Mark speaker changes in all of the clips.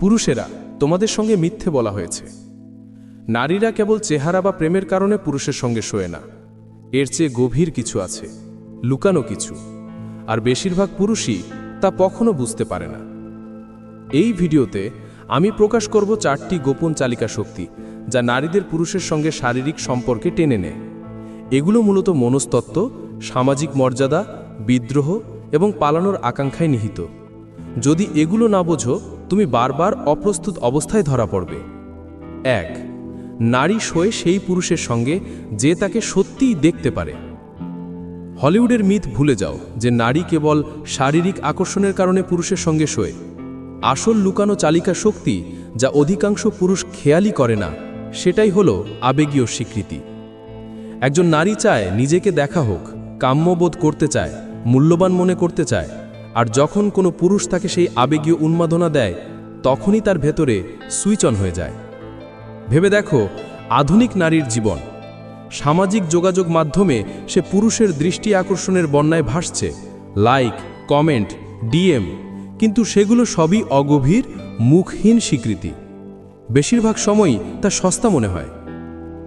Speaker 1: পুরুষেরা তোমাদের সঙ্গে মিথ্যে বলা হয়েছে। নারীরা কেবল চেহারা বা প্রেমের কারণে পুরুষের সঙ্গে শোয়ে না। এর চেয়ে গভীর কিছু আছে, লুকানো কিছু। আর বেশিরভাগ পুরুষই তা কখনো বুঝতে পারে না। এই ভিডিওতে আমি প্রকাশ করব চারটি গোপন চালিকা শক্তি যা নারীদের পুরুষের সঙ্গে শারীরিক সম্পর্কে টেনে নেয়। এগুলো মূলত মনস্তত্ত্ব, সামাজিক মর্যাদা, বিদ্রোহ এবং পালানোর আকাঙ্ক্ষায় নিহিত। যদি এগুলো না বোঝো তুমি বারবার অপ্রস্তুত অবস্থায় ধরা পড়বে। এক, নারী শোয়ে সেই পুরুষের সঙ্গে যে তাকে সত্যিই দেখতে পারে। হলিউডের মিথ ভুলে যাও যে নারী কেবল শারীরিক আকর্ষণের কারণে পুরুষের সঙ্গে শোয়ে। আসল লুকানো চালিকা শক্তি যা অধিকাংশ পুরুষ খেয়ালই করে না, সেটাই হলো আবেগীয় স্বীকৃতি। একজন নারী চায় নিজেকে দেখা হোক, কাম্যবোধ করতে চায়, মূল্যবান মনে করতে চায়। আর যখন কোনো পুরুষ তাকে সেই আবেগীয় উন্মাদনা দেয়, তখনই তার ভেতরে সুইচ অন হয়ে যায়। ভেবে দেখো, আধুনিক নারীর জীবন। সামাজিক যোগাযোগ মাধ্যমে সে পুরুষের দৃষ্টি আকর্ষণের বন্যায় ভাসছে। লাইক কমেন্ট ডিএম কিন্তু সেগুলো সবই অগভীর, মুখহীন স্বীকৃতি। বেশিরভাগ সময়ই তা সস্তা মনে হয়।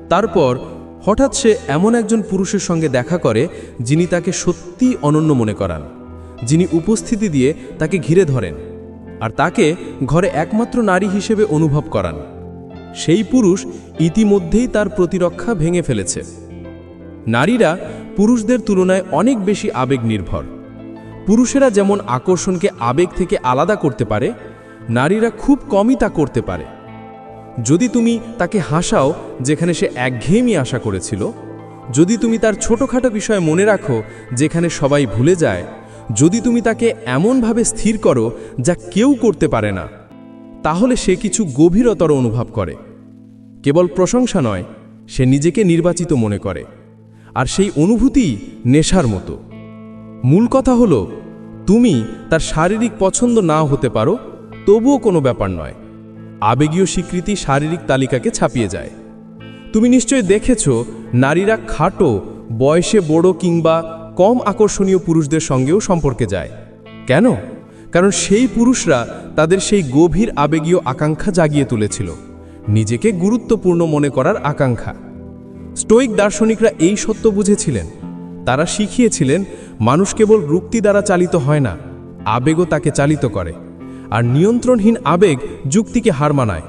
Speaker 1: তারপর হঠাৎ সে এমন একজন পুরুষের সঙ্গে দেখা করে, যিনি তাকে সত্যি অনন্য মনে করান। যিনি উপস্থিতি দিয়ে তাকে ঘিরে ধরেন আর তাকে ঘরে একমাত্র নারী হিসেবে অনুভব করান। সেই পুরুষ ইতিমধ্যেই তার প্রতিরক্ষা ভেঙে ফেলেছে। নারীরা পুরুষদের তুলনায় অনেক বেশি আবেগ নির্ভর পুরুষেরা যেমন আকর্ষণকে আবেগ থেকে আলাদা করতে পারে, নারীরা খুব কমই তা করতে পারে। যদি তুমি তাকে হাসাও যেখানে সে একঘেয়েমি আশা করেছিল, যদি তুমি তার ছোটোখাটো বিষয় মনে রাখো যেখানে সবাই ভুলে যায় যদি তুমি তাকে এমনভাবে স্থির করো যা কেউ করতে পারে না, তাহলে সে কিছু গভীরতর অনুভব করে। কেবল প্রশংসা নয়, সে নিজেকে নির্বাচিত মনে করে, আর সেই অনুভূতি নেশার মতো। মূল কথা হলো, তুমি তার শারীরিক পছন্দ না হতে পারো, তবুও কোনো ব্যাপার নয়। আবেগীয় স্বীকৃতি শারীরিক তালিকাকে ছাপিয়ে যায়। তুমি নিশ্চয় দেখেছ, নারীরা খাটো, বয়সে বড় কিংবা কম আকর্ষণীয় পুরুষদের সঙ্গেও সম্পর্কে যায়। কেন? কারণ সেই পুরুষরা তাদের সেই গভীর আবেগীয় আকাঙ্ক্ষা জাগিয়ে তুলেছিল। নিজেকে গুরুত্বপূর্ণ মনে করার আকাঙ্ক্ষা। স্টোইক দার্শনিকরা এই সত্য বুঝেছিলেন। তারা শিখিয়েছিলেন, মানুষ কেবল রুক্তি দ্বারা চালিত হয় না, আবেগও তাকে চালিত করে। আর নিয়ন্ত্রণহীন আবেগ যুক্তিকে হার মানায়।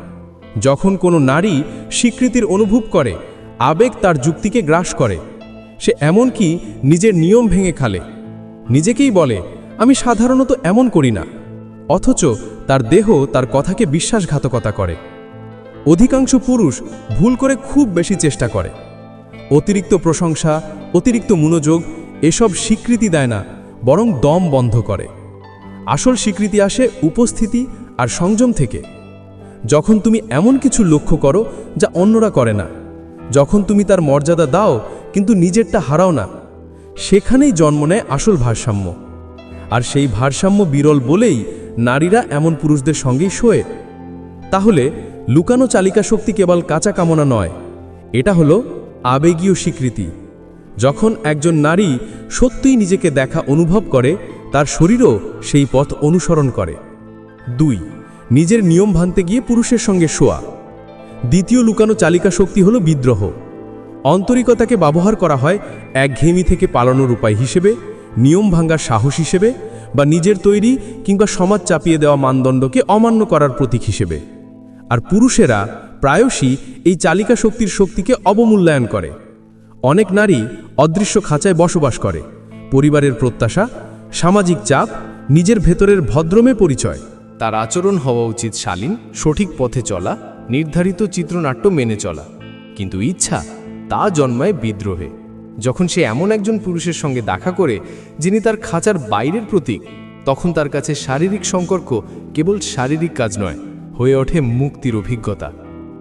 Speaker 1: যখন কোনো নারী স্বীকৃতির অনুভব করে, আবেগ তার যুক্তিকে গ্রাস করে। সে এমনকি নিজের নিয়ম ভেঙে খালে। নিজেকেই বলে, আমি সাধারণত এমন করি না। অথচ তার দেহ তার কথাকে বিশ্বাসঘাতকতা করে। অধিকাংশ পুরুষ ভুল করে খুব বেশি চেষ্টা করে। অতিরিক্ত প্রশংসা, অতিরিক্ত মনোযোগ এসব স্বীকৃতি দেয় না, বরং দম বন্ধ করে। আসল স্বীকৃতি আসে উপস্থিতি আর সংযম থেকে। যখন তুমি এমন কিছু লক্ষ্য করো যা অন্যরা করে না, যখন তুমি তার মর্যাদা দাও কিন্তু নিজেরটা হারাও না। সেখানেই জন্ম নেয় আসল ভারসাম্য। আর সেই ভারসাম্য বিরল বলেই নারীরা এমন পুরুষদের সঙ্গেই শোয়ে। তাহলে লুকানো চালিকা শক্তি কেবল কাঁচা কামনা নয়, এটা হলো আবেগীয় স্বীকৃতি। যখন একজন নারী সত্যিই নিজেকে দেখা অনুভব করে, তার শরীরও সেই পথ অনুসরণ করে। দুই, নিজের নিয়ম ভাঙতে গিয়ে পুরুষের সঙ্গে শোয়া। দ্বিতীয় লুকানো চালিকা শক্তি হল বিদ্রোহ। অন্তরিকতাকে ব্যবহার করা হয় একঘেয়েমি থেকে পালানোর উপায় হিসেবে, নিয়ম ভাঙ্গার সাহস হিসেবে বা নিজের তৈরি কিংবা সমাজ চাপিয়ে দেওয়া মানদণ্ডকে অমান্য করার প্রতীক হিসেবে। আর পুরুষেরা প্রায়শই এই চালিকা শক্তির শক্তিকে অবমূল্যায়ন করে। অনেক নারী অদৃশ্য খাঁচায় বসবাস করে। পরিবারের প্রত্যাশা, সামাজিক চাপ, নিজের ভেতরের ভদ্রমে পরিচয়।
Speaker 2: তার আচরণ হওয়া উচিত শালীন, সঠিক পথে চলা, নির্ধারিত চিত্রনাট্য মেনে চলা। কিন্তু ইচ্ছা তা জন্মায় বিদ্রোহে। যখন সে এমন একজন পুরুষের সঙ্গে দেখা করে, যিনি তার খাঁচার বাইরের প্রতীক, তখন তার কাছে শারীরিক সম্পর্ক কেবল শারীরিক কাজ নয়, হয়ে ওঠে মুক্তির অভিজ্ঞতা।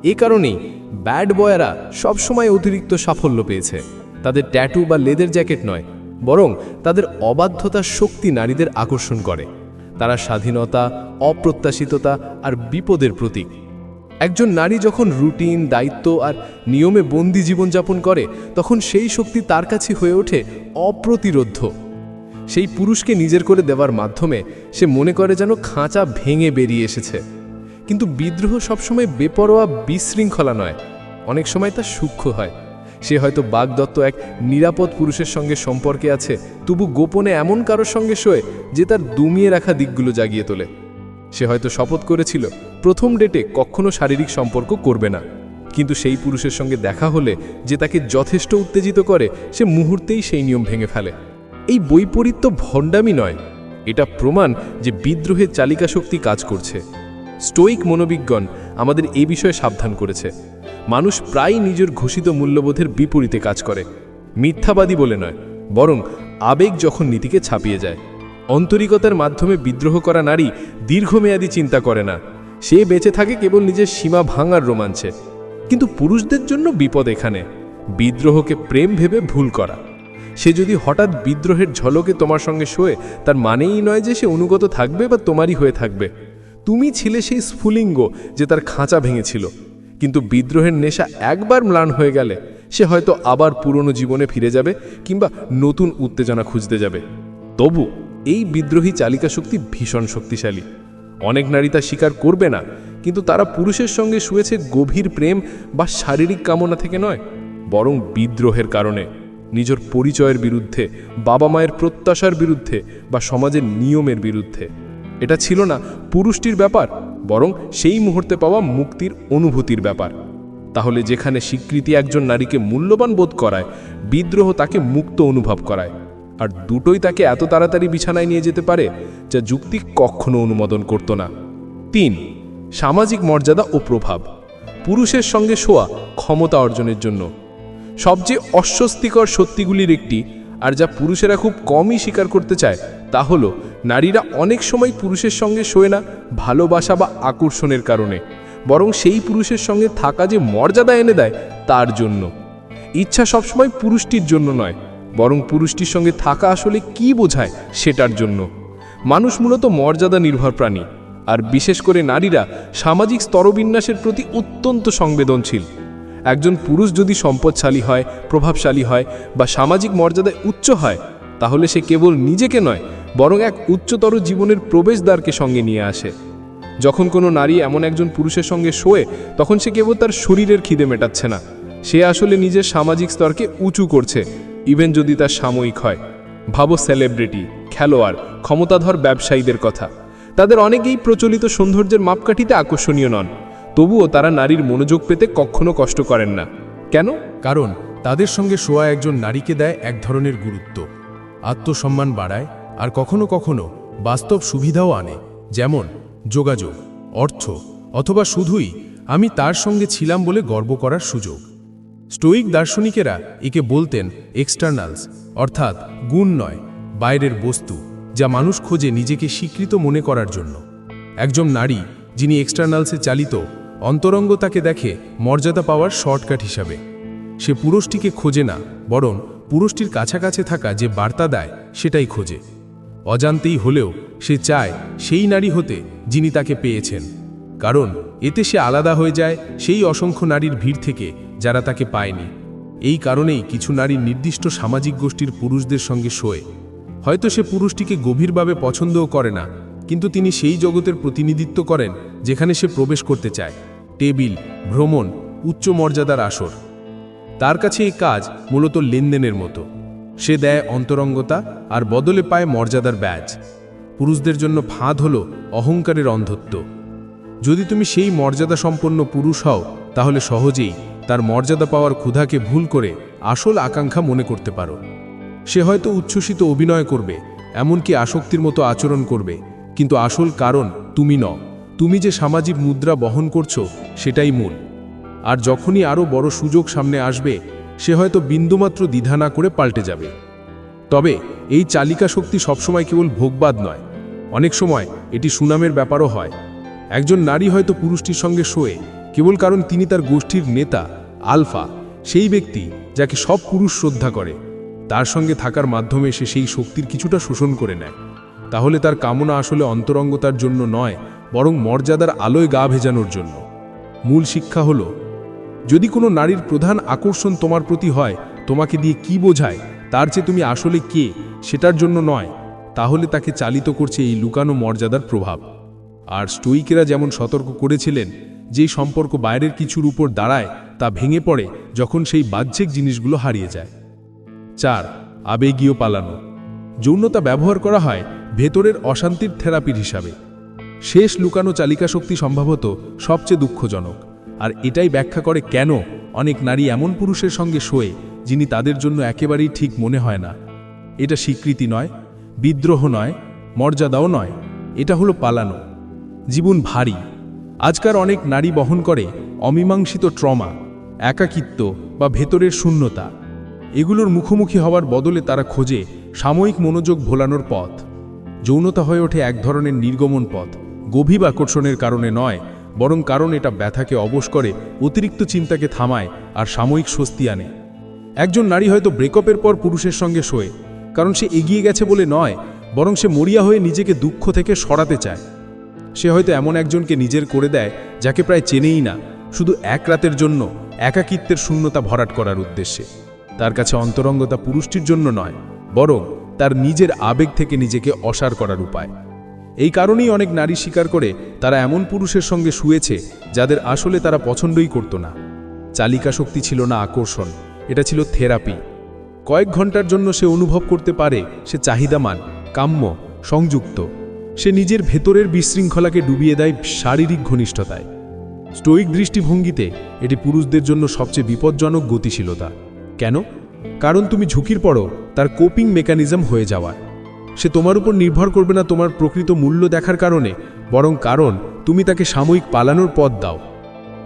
Speaker 2: এ কারণেই ব্যাড বয়েরা সবসময় অতিরিক্ত সাফল্য পেয়েছে। তাদের ট্যাটু বা লেদের জ্যাকেট নয়, বরং তাদের অবাধ্যতার শক্তি নারীদের আকর্ষণ করে। তারা স্বাধীনতা, অপ্রত্যাশিততা আর বিপদের প্রতীক। একজন নারী যখন রুটিন, দায়িত্ব আর নিয়মে বন্দি জীবনযাপন করে, তখন সেই শক্তি তার কাছে হয়ে ওঠে অপ্রতিরোধ্য। সেই পুরুষকে নিজের করে দেওয়ার মাধ্যমে সে মনে করে যেন খাঁচা ভেঙে বেরিয়ে এসেছে।
Speaker 1: কিন্তু বিদ্রোহ সবসময় বেপরোয়া, বিশৃঙ্খলা নয়, অনেক সময় তা সূক্ষ্ম হয়। সে হয়তো বাগদত্ত এক নিরাপদ পুরুষের সঙ্গে সম্পর্কে আছে, তবু গোপনে এমন কারোর সঙ্গে শোয়ে যে তার দুমিয়ে রাখা দিকগুলো জাগিয়ে তোলে। সে হয়তো শপথ করেছিল প্রথম ডেটে কখনো শারীরিক সম্পর্ক করবে না। কিন্তু সেই পুরুষের সঙ্গে দেখা হলে যে তাকে যথেষ্ট উত্তেজিত করে, সে মুহূর্তেই সেই নিয়ম ভেঙে ফেলে। এই বৈপরীত্য ভণ্ডামি নয়। এটা প্রমাণ যে বিদ্রোহের চালিকা শক্তি কাজ করছে। স্টোইক মনোবিজ্ঞান আমাদের এ বিষয়ে সাবধান করেছে। মানুষ প্রায়ই নিজের ঘোষিত মূল্যবোধের বিপরীতে কাজ করে। মিথ্যাবাদী বলে নয়, বরং আবেগ যখন নীতিকে ছাপিয়ে যায়। অন্তরিকতার মাধ্যমে বিদ্রোহ করা নারী দীর্ঘমেয়াদী চিন্তা করে না। সে বেঁচে থাকে কেবল নিজের সীমা ভাঙার রোমাঞ্চে। কিন্তু পুরুষদের জন্য বিপদ এখানে। বিদ্রোহকে প্রেম ভেবে ভুল করা। সে যদি হঠাৎ বিদ্রোহের ঝলকে তোমার সঙ্গে শোয়ে, তার মানেই নয় যে সে অনুগত থাকবে বা তোমারই হয়ে থাকবে। তুমি ছিলে সেই স্ফুলিঙ্গ যে তার খাঁচা ভেঙেছিল। কিন্তু বিদ্রোহের নেশা একবার ম্লান হয়ে গেলে, সে হয়তো আবার পুরনো জীবনে ফিরে যাবে কিংবা নতুন উত্তেজনা খুঁজতে যাবে। তবু এই বিদ্রোহী চালিকা শক্তি ভীষণ শক্তিশালী। অনেক নারী তা স্বীকার করবে না, কিন্তু তারা পুরুষের সঙ্গে শুয়েছে গভীর প্রেম বা শারীরিক কামনা থেকে নয়, বরং বিদ্রোহের কারণে। নিজের পরিচয়ের বিরুদ্ধে, বাবা মায়ের প্রত্যাশার বিরুদ্ধে বা সমাজের নিয়মের বিরুদ্ধে। এটা ছিল না পুরুষটির ব্যাপার, বরং সেই মুহূর্তে পাওয়া মুক্তির অনুভূতির ব্যাপার। তাহলে যেখানে স্বীকৃতি একজন নারীকে মূল্যবান বোধ করায়, বিদ্রোহ তাকে মুক্ত অনুভব করায়। আর দুটোই তাকে এত তাড়াতাড়ি বিছানায় নিয়ে যেতে পারে যা যুক্তি কখনো অনুমোদন করত না। তিন, সামাজিক মর্যাদা ও প্রভাব। পুরুষের সঙ্গে শোয়া ক্ষমতা অর্জনের জন্য। সবচেয়ে অস্বস্তিকর সত্যিগুলির একটি আর যা পুরুষেরা খুব কমই স্বীকার করতে চায় তা হলো, নারীরা অনেক সময় পুরুষের সঙ্গে শোয় না ভালোবাসা বা আকর্ষণের কারণে। বরং সেই পুরুষের সঙ্গে থাকা যে মর্যাদা এনে দেয় তার জন্য। ইচ্ছা সবসময় পুরুষটির জন্য নয়। বরং পুরুষটির সঙ্গে থাকা আসলে কি বোঝায় সেটার জন্য। মানুষ মূলত মর্যাদা নির্ভর প্রাণী, আর বিশেষ করে নারীরা সামাজিক স্তরবিন্যাসের প্রতি অত্যন্ত সংবেদনশীল। একজন পুরুষ যদি সম্পদশালী হয়, প্রভাবশালী হয় বা সামাজিক মর্যাদায় উচ্চ হয়, তাহলে সে কেবল নিজেকে নয়, বরং এক উচ্চতর জীবনের প্রবেশদ্বারকে সঙ্গে নিয়ে আসে। যখন কোনো নারী এমন একজন পুরুষের সঙ্গে শোয়ে, তখন সে কেবল তার শরীরের খিদে মেটাচ্ছে না। সে আসলে নিজের সামাজিক স্তরকে উঁচু করছে ইভেন যদি তার সাময়িক হয়। ভাবো সেলিব্রিটি, খেলোয়াড়, ক্ষমতাধর ব্যবসায়ীদের কথা। তাদের অনেকেই প্রচলিত সৌন্দর্যের মাপকাঠিতে আকর্ষণীয় নন। তবুও তারা নারীর মনোযোগ পেতে কখনো কষ্ট করেন না। কেন?
Speaker 3: কারণ তাদের সঙ্গে শোয়া একজন নারীকে দেয় এক ধরনের গুরুত্ব। আত্মসম্মান বাড়ায় আর কখনো কখনো বাস্তব সুবিধাও আনে, যেমন যোগাযোগ, অর্থ, অথবা শুধুই আমি তার সঙ্গে ছিলাম বলে গর্ব করার সুযোগ। স্টোইক দার্শনিকেরা একে বলতেন এক্সটার্নালস, অর্থাৎ গুণ নয়, বাইরের বস্তু, যা মানুষ খোঁজে নিজেকে স্বীকৃত মনে করার জন্য। একজন নারী যিনি এক্সটার্নালসে চালিত, অন্তরঙ্গ তাকে দেখে মর্যাদা পাওয়ার শর্টকাট হিসাবে। সে পুরুষটিকে খোঁজে না, বরং পুরুষটির কাছাকাছি থাকা যে বার্তা দেয়, সেটাই খোঁজে। অজান্তেই হলেও সে চায় সেই নারী হতে যিনি তাকে পেয়েছেন। কারণ এতে সে আলাদা হয়ে যায় সেই অসংখ্য নারীর ভিড় থেকে যারা তাকে পায়নি। এই কারণেই কিছু নারী নির্দিষ্ট সামাজিক গোষ্ঠীর পুরুষদের সঙ্গে শোয়ে। হয়তো সে পুরুষটিকে গভীরভাবে পছন্দও করে না, কিন্তু তিনি সেই জগতের প্রতিনিধিত্ব করেন, যেখানে সে প্রবেশ করতে চায়। টেবিল, ভ্রমণ, উচ্চ মর্যাদার আসর। তার কাছে এই কাজ মূলত লেনদেনের মতো। সে দেয় অন্তরঙ্গতা আর বদলে পায় মর্যাদার ব্যাজ। পুরুষদের জন্য ফাঁদ হল অহংকারের অন্ধত্ব। যদি তুমি সেই মর্যাদা সম্পন্ন পুরুষ হও, তাহলে সহজেই তার মর্যাদা পাওয়ার ক্ষুধাকে ভুল করে আসল আকাঙ্ক্ষা মনে করতে পারো। সে হয়তো উচ্ছ্বসিত অভিনয় করবে, এমনকি আসক্তির মতো আচরণ করবে, কিন্তু আসল কারণ তুমি ন তুমি যে সামাজিক মুদ্রা বহন করছ, সেটাই মূল। আর যখনই আরও বড় সুযোগ সামনে আসবে, সে হয়তো বিন্দুমাত্র দ্বিধা না করে পাল্টে যাবে। তবে এই চালিকা শক্তি সবসময় কেবল ভোগবাদ নয়। অনেক সময় এটি সুনামের ব্যাপারও হয়। একজন নারী হয়তো পুরুষটির সঙ্গে শোয়ে, কেবল কারণ তিনি তার গোষ্ঠীর নেতা আলফা, সেই ব্যক্তি যাকে সব পুরুষ শ্রদ্ধা করে। তার সঙ্গে থাকার মাধ্যমে সে সেই শক্তির কিছুটা শোষণ করে নেয়। তাহলে তার কামনা আসলে অন্তরঙ্গতার জন্য নয়, বরং মর্যাদার আলোয় গা ভেজানোর জন্য। মূল শিক্ষা হলো, যদি কোনো নারীর প্রধান আকর্ষণ তোমার প্রতি হয়, তোমাকে দিয়ে কি বোঝায়, তার চেয়ে তুমি আসলে কে, সেটার জন্য নয়, তাহলে তাকে চালিত করছে এই লুকানো মর্যাদার প্রভাব। আর স্টোইকেরা যেমন সতর্ক করেছিলেন, যে সম্পর্ক বাইরের কিছুর উপর দাঁড়ায় তা ভেঙে পড়ে যখন সেই বাহ্যিক জিনিসগুলো হারিয়ে যায়। চার, আবেগীয় পালানো। যৌনতা ব্যবহার করা হয় ভেতরের অশান্তির থেরাপির হিসাবে। শেষ লুকানো চালিকা শক্তি সম্ভবত সবচেয়ে দুঃখজনক। আর এটাই ব্যাখ্যা করে কেন অনেক নারী এমন পুরুষের সঙ্গে শোয়ে যিনি তাদের জন্য একেবারেই ঠিক মনে হয় না। এটা স্বীকৃতি নয়, বিদ্রোহ নয়, মর্যাদাও নয়, এটা হলো পালানো। জীবন ভারী। আজকার অনেক নারী বহন করে অমীমাংসিত ট্রমা। একাকিত্ব বা ভেতরের শূন্যতা, এগুলোর মুখোমুখি হওয়ার বদলে তারা খোঁজে সাময়িক মনোযোগ ভোলানোর পথ। যৌনতা হয়ে ওঠে এক ধরনের নির্গমন পথ, গভীর আকর্ষণের কারণে নয়, বরং কারণ এটা ব্যথাকে অবশ করে, অতিরিক্ত চিন্তাকে থামায় আর সাময়িক স্বস্তি আনে। একজন নারী হয়তো ব্রেকআপের পর পুরুষের সঙ্গে শোয়ে, কারণ সে এগিয়ে গেছে বলে নয়, বরং সে মরিয়া হয়ে নিজেকে দুঃখ থেকে সরাতে চায়। সে হয়তো এমন একজনকে নিজের করে দেয় যাকে প্রায় চেনেই না, শুধু এক রাতের জন্য। একাকিত্বের শূন্যতা ভরাট করার উদ্দেশ্যে। তার কাছে অন্তরঙ্গতা পুরুষটির জন্য নয়, বরং তার নিজের আবেগ থেকে নিজেকে অসার করার উপায়। এই কারণেই অনেক নারী স্বীকার করে তারা এমন পুরুষের সঙ্গে শুয়েছে যাদের আসলে তারা পছন্দই করত না। চালিকা শক্তি ছিল না আকর্ষণ, এটা ছিল থেরাপি। কয়েক ঘণ্টার জন্য সে অনুভব করতে পারে সে চাহিদামান, কাম্য, সংযুক্ত। সে নিজের ভেতরের বিশৃঙ্খলাকে ডুবিয়ে দেয় শারীরিক ঘনিষ্ঠতায়। স্টোইক দৃষ্টিভঙ্গিতে, এটি পুরুষদের জন্য সবচেয়ে বিপজ্জনক গতিশীলতা। কেন? কারণ তুমি ঝুঁকির পরও তার কোপিং মেকানিজম হয়ে যাওয়ার। সে তোমার উপর নির্ভর করবে না তোমার প্রকৃত মূল্য দেখার কারণে, বরং কারণ তুমি তাকে সাময়িক পালানোর পথ দাও।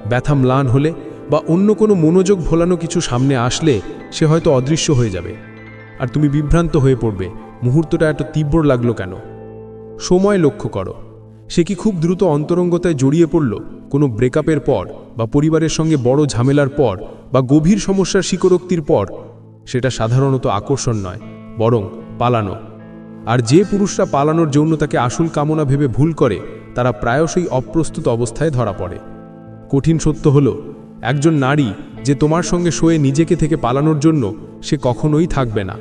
Speaker 3: ব্যথা ম্লান হলে বা অন্য কোনো মনোযোগ ভোলানো কিছু সামনে আসলে সে হয়তো অদৃশ্য হয়ে যাবে। আর তুমি বিভ্রান্ত হয়ে পড়বে, মুহূর্তটা এত তীব্র লাগল কেন? সময় লক্ষ্য করো। সে কি খুব দ্রুত অন্তরঙ্গতায় জড়িয়ে পড়ল? কোনো ব্রেকআপের পর বা পরিবারের সঙ্গে বড় ঝামেলার পর বা গভীর সমস্যার স্বীকারোক্তির পর, সেটা সাধারণত আকর্ষণ নয়, বরং পালানো। আর যে পুরুষরা পালানোর জন্য তাকে আসল কামনা ভেবে ভুল করে, তারা প্রায়শই অপ্রস্তুত অবস্থায় ধরা পড়ে। কঠিন সত্য হলো, একজন নারী যে তোমার সঙ্গে শোয়ে নিজেকে থেকে পালানোর জন্য সে কখনোই থাকবে না।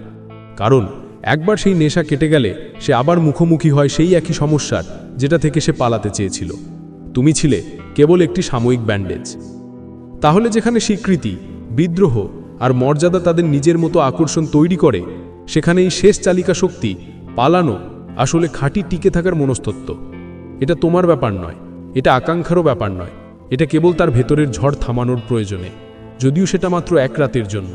Speaker 3: কারণ, একবার সেই নেশা কেটে গেলে সে আবার মুখোমুখি হয় সেই একই সমস্যার, যেটা থেকে সে পালাতে চেয়েছিল। তুমি ছিলে কেবল একটি সাময়িক ব্যান্ডেজ। তাহলে যেখানে স্বীকৃতি, বিদ্রোহ আর মর্যাদা তাদের নিজের মতো আকর্ষণ তৈরি করে সেখানে এই শেষ চালিকা শক্তি, পালানো, আসলে খাঁটি টিকে থাকার মনস্তত্ত্ব। এটা তোমার ব্যাপার নয়, এটা আকাঙ্ক্ষারও ব্যাপার নয়, এটা কেবল তার ভেতরের ঝড় থামানোর প্রয়োজনে, যদিও সেটা মাত্র এক রাতের জন্য।